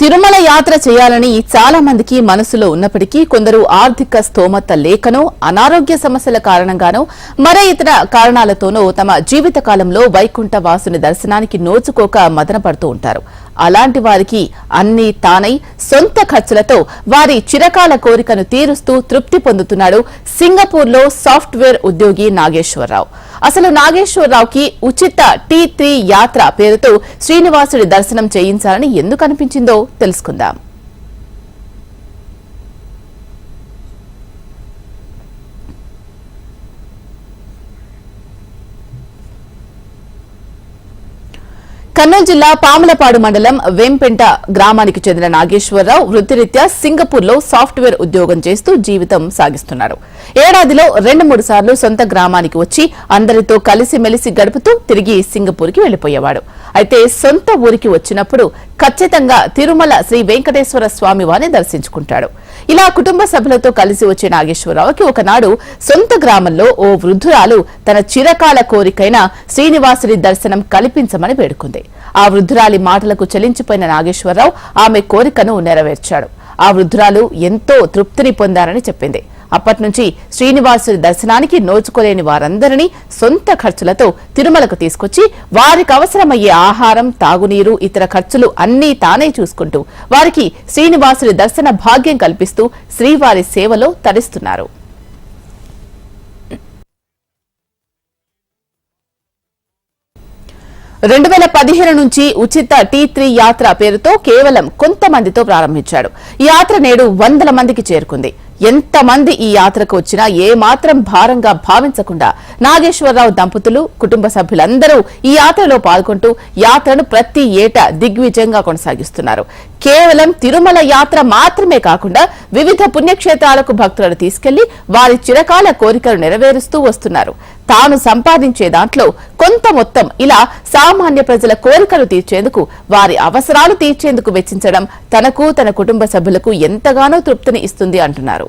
తిరుమల యాత్ర చేయాలని చాలా మందికి మనసులో ఉన్నప్పటికీ కొందరు ఆర్థిక స్తోమత లేకనో అనారోగ్య సమస్యల కారణంగానో మరే ఇతర కారణాలతోనో తమ జీవిత కాలంలో వైకుంఠ వాసుని దర్శనానికి నోచుకోక మదనపడుతూ ఉంటారు. అలాంటి వారికి అన్ని తానై సొంత ఖర్చులతో వారి చిరకాల కోరికను తీరుస్తూ తృప్తి పొందుతున్నాడు సింగపూర్లో సాఫ్ట్వేర్ ఉద్యోగి నాగేశ్వరరావు. అసలు నాగేశ్వరరావుకి ఉచిత టీ త్రీ యాత్ర పేరుతో శ్రీనివాసుడి దర్శనం చేయించాలని ఎందుకు అనిపించిందో తెలుసుకుందాం. కర్నూలు జిల్లా పాములపాడు మండలం వేంపెంట గ్రామానికి చెందిన నాగేశ్వరరావు వృత్తిరీత్యా సింగపూర్లో సాఫ్ట్వేర్ ఉద్యోగం చేస్తూ జీవితం సాగిస్తున్నారు. ఏడాదిలో రెండు మూడు సార్లు సొంత గ్రామానికి వచ్చి అందరితో కలిసిమెలిసి గడుపుతూ తిరిగి సింగపూర్కి వెళ్ళిపోయేవాడు అయితే సొంత ఊరికి వచ్చినప్పుడు ఖచ్చితంగా తిరుమల శ్రీ వెంకటేశ్వర స్వామి వారిని దర్శించుకుంటాడు. ఇలా కుటుంబ సభ్యులతో కలిసి వచ్చే నాగేశ్వరరావుకి ఒకనాడు సొంత గ్రామంలో ఓ వృద్ధురాలు తన చిరకాల కోరికైన శ్రీనివాసుని దర్శనం కల్పించమని వేడుకుంది. ఆ వృద్ధురాలి మాటలకు చలించిపోయిన నాగేశ్వరరావు ఆమె కోరికను నెరవేర్చాడు. ఆ వృద్ధురాలు ఎంతో తృప్తిని పొందారని చెప్పింది. అప్పటి నుంచి శ్రీనివాసుడి దర్శనానికి నోచుకోలేని వారందరినీ సొంత ఖర్చులతో తిరుమలకు తీసుకొచ్చి వారికి అవసరమయ్యే ఆహారం తాగునీరు ఇతర ఖర్చులు అన్నీ తానే చూసుకుంటూ వారికి శ్రీనివాసుడి దర్శన భాగ్యం కల్పిస్తూ శ్రీవారి సేవలో తరిస్తున్నారు. రెండు వేల పదిహేను నుంచి ఉచిత టీ త్రీ యాత్ర పేరుతో కేవలం కొంతమందితో ప్రారంభించాడు. ఈ యాత్ర నేడు వందల మందికి చేరుకుంది. ఎంతమంది ఈ యాత్రకు వచ్చినా ఏ మాత్రం భారంగా భావించకుండా నాగేశ్వరరావు దంపతులు కుటుంబ సభ్యులందరూ ఈ యాత్రలో పాల్గొంటూ యాత్రను ప్రతి ఏటా దిగ్విజయంగా కొనసాగిస్తున్నారు. కేవలం తిరుమల యాత్ర మాత్రమే కాకుండా వివిధ పుణ్యక్షేత్రాలకు భక్తులను తీసుకెళ్ళి వారి చిరకాల కోరికలు నెరవేరుస్తూ వస్తున్నారు. తాను సంపాదించే దాంట్లో కొంత మొత్తం ఇలా సామాన్య ప్రజల కోరికలు తీర్చేందుకు వారి అవసరాలు తీర్చేందుకు వెచ్చించడం తనకు తన కుటుంబ సభ్యులకు ఎంతగానో తృప్తిని ఇస్తుంది అంటున్నారు.